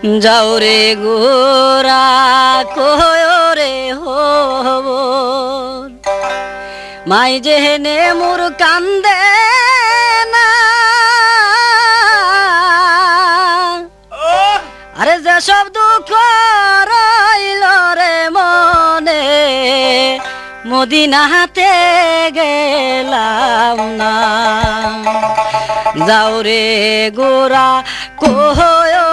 যাও রে গোরা কোরে হব মাই যেহেনে মোর কান্দে না। আরে যে সব দুঃখ রইল রে মনে হাতে গেলাম না। যাও রে গোরা, কোয়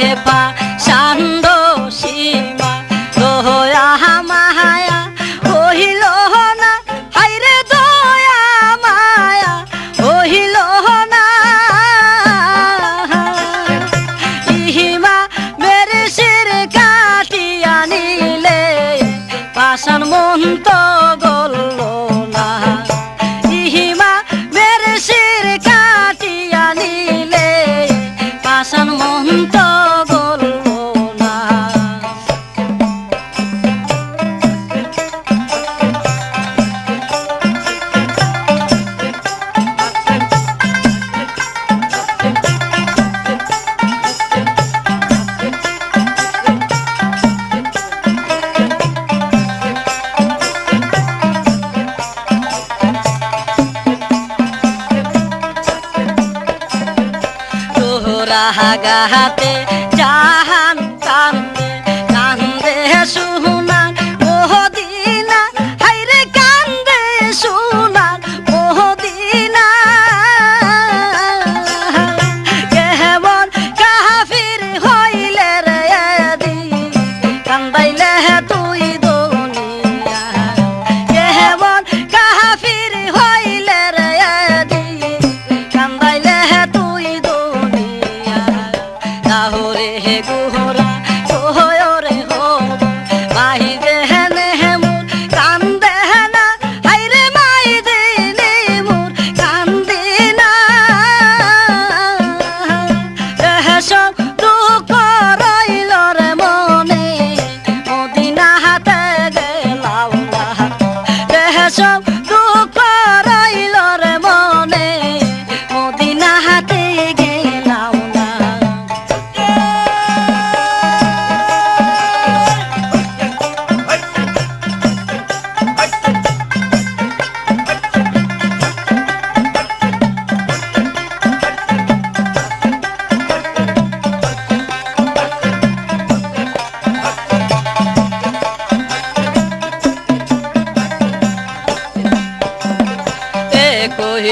हे पा গাহাতে যা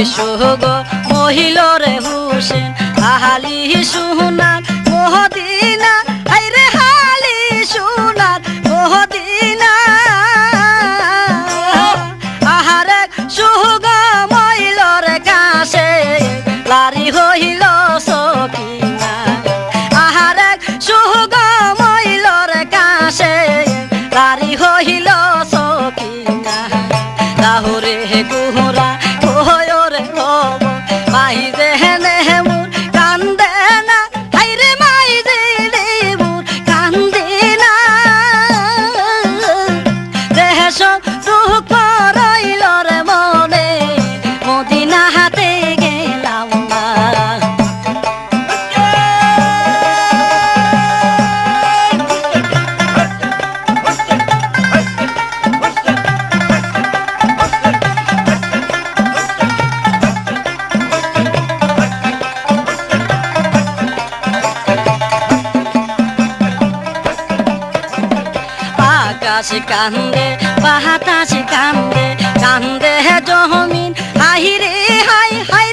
এসো গো মহিল রে হুসেন আহালি সুনার মোহদিনা হাইরে হালি সুনার মোহদিনা। বাতাস কান্দে বাতাস কান্দে কান্দে জমিন আহিরে হাই হাই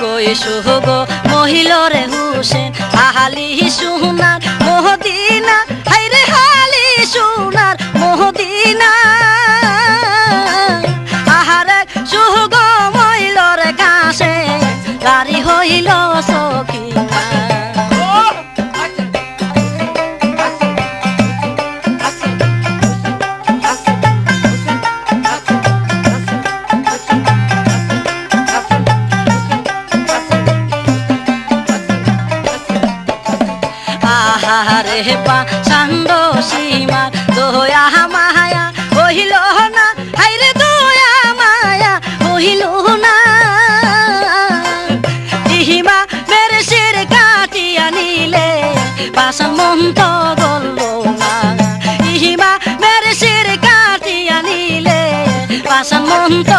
কই সুহগ মহিলরে হুসেন আহালি সুনার দেবা সান্ড সীমার দোয়া মায়া, কহিল না, হাইরে দোয়া মায়া, কহিল না। ইহিমা মেরে শির কাটিয়া নিলে পাশা মন্ত গল্ল ইহিমা মেরে শির কাটিয়া নিলে পাশা মন্ত